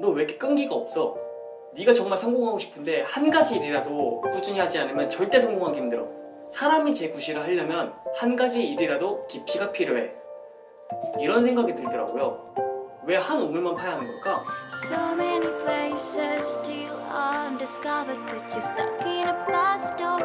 너 왜 이렇게 끈기가 없어? 네가 정말 성공하고 싶은데 한 가지 일이라도 꾸준히 하지 않으면 절대 성공하기 힘들어. 사람이 제 구실을 하려면 한 가지 일이라도 깊이가 필요해. 이런 생각이 들더라고요. 왜 한 우물만 파야 하는 걸까? So many places still undiscovered, but you're stuck in a blast of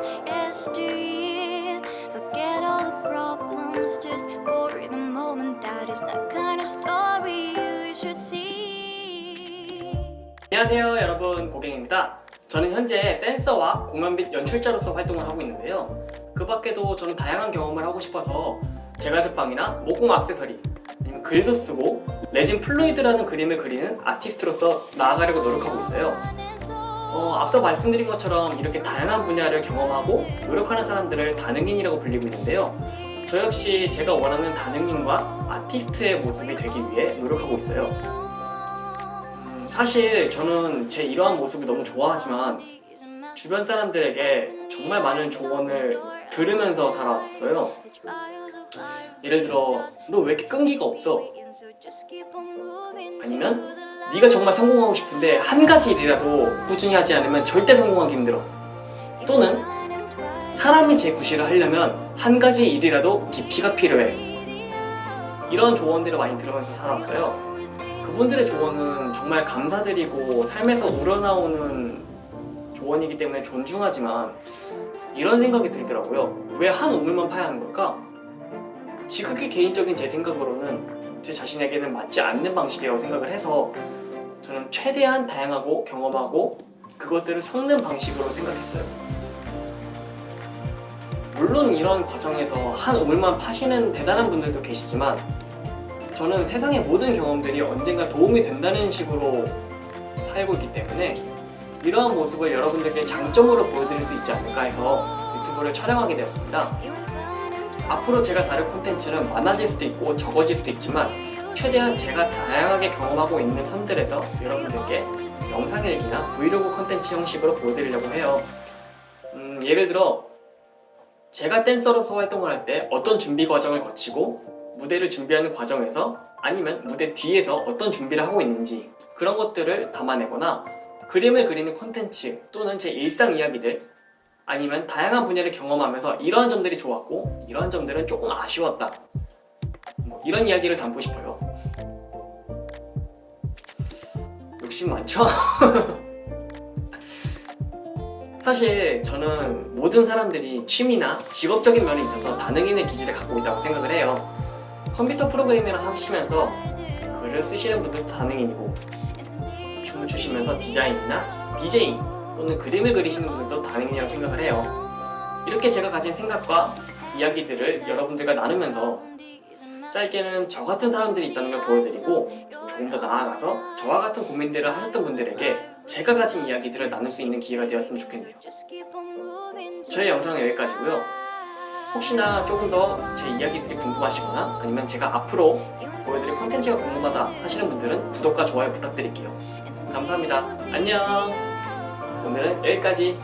안녕하세요 여러분. 고갱입니다. 저는 현재 댄서와 공연 및 연출자로서 활동을 하고 있는데요. 그 밖에도 저는 다양한 경험을 하고 싶어서 제과제빵이나 모공 액세서리 아니면 글도 쓰고 레진 플루이드라는 그림을 그리는 아티스트로서 나아가려고 노력하고 있어요. 어, 앞서 말씀드린 것처럼 이렇게 다양한 분야를 경험하고 노력하는 사람들을 다능인이라고 불리고 있는데요. 저 역시 제가 원하는 다능인과 아티스트의 모습이 되기 위해 노력하고 있어요. 음, 사실 저는 제 이러한 모습을 너무 좋아하지만 주변 사람들에게 정말 많은 조언을 들으면서 살아왔어요. 예를 들어 너 왜 이렇게 끈기가 없어? 아니면 네가 정말 성공하고 싶은데 한 가지 일이라도 꾸준히 하지 않으면 절대 성공하기 힘들어. 또는 사람이 제 구실을 하려면 한 가지 일이라도 깊이가 필요해. 이런 조언들을 많이 들으면서 살았어요. 그분들의 조언은 정말 감사드리고 삶에서 우러나오는 조언이기 때문에 존중하지만 이런 생각이 들더라고요. 왜 한 우물만 파야 하는 걸까? 지극히 개인적인 제 생각으로는 제 자신에게는 맞지 않는 방식이라고 생각을 해서 저는 최대한 다양하고 경험하고 그것들을 섞는 방식으로 생각했어요. 물론 이런 과정에서 한 우물만 파시는 대단한 분들도 계시지만 저는 세상의 모든 경험들이 언젠가 도움이 된다는 식으로 살고 있기 때문에 이러한 모습을 여러분들께 장점으로 보여드릴 수 있지 않을까 해서 유튜브를 촬영하게 되었습니다. 앞으로 제가 다룰 콘텐츠는 많아질 수도 있고 적어질 수도 있지만 최대한 제가 다양하게 경험하고 있는 선들에서 여러분들께 영상 일기나 브이로그 콘텐츠 형식으로 보여드리려고 해요. 음, 예를 들어 제가 댄서로서 활동을 할 때 어떤 준비 과정을 거치고 무대를 준비하는 과정에서 아니면 무대 뒤에서 어떤 준비를 하고 있는지 그런 것들을 담아내거나 그림을 그리는 콘텐츠 또는 제 일상 이야기들 아니면 다양한 분야를 경험하면서 이러한 점들이 좋았고 이러한 점들은 조금 아쉬웠다. 뭐 이런 이야기를 담고 싶어요. 욕심 많죠? 사실 저는 모든 사람들이 취미나 직업적인 면에 있어서 다능인의 기질을 갖고 있다고 생각을 해요 컴퓨터 프로그래밍을 하시면서 글을 쓰시는 분들도 다능인이고 춤을 추시면서 디자인이나 디제잉 또는 그림을 그리시는 분들도 다능이라고 생각을 해요. 이렇게 제가 가진 생각과 이야기들을 여러분들과 나누면서 짧게는 저 같은 사람들이 있다는 걸 보여드리고 조금 더 나아가서 저와 같은 고민들을 하셨던 분들에게 제가 가진 이야기들을 나눌 수 있는 기회가 되었으면 좋겠네요. 저희 영상은 여기까지고요. 혹시나 조금 더 제 이야기들이 궁금하시거나 아니면 제가 앞으로 보여드릴 콘텐츠가 궁금하다 하시는 분들은 구독과 좋아요 부탁드릴게요. 감사합니다. 안녕. 오늘은 여기까지.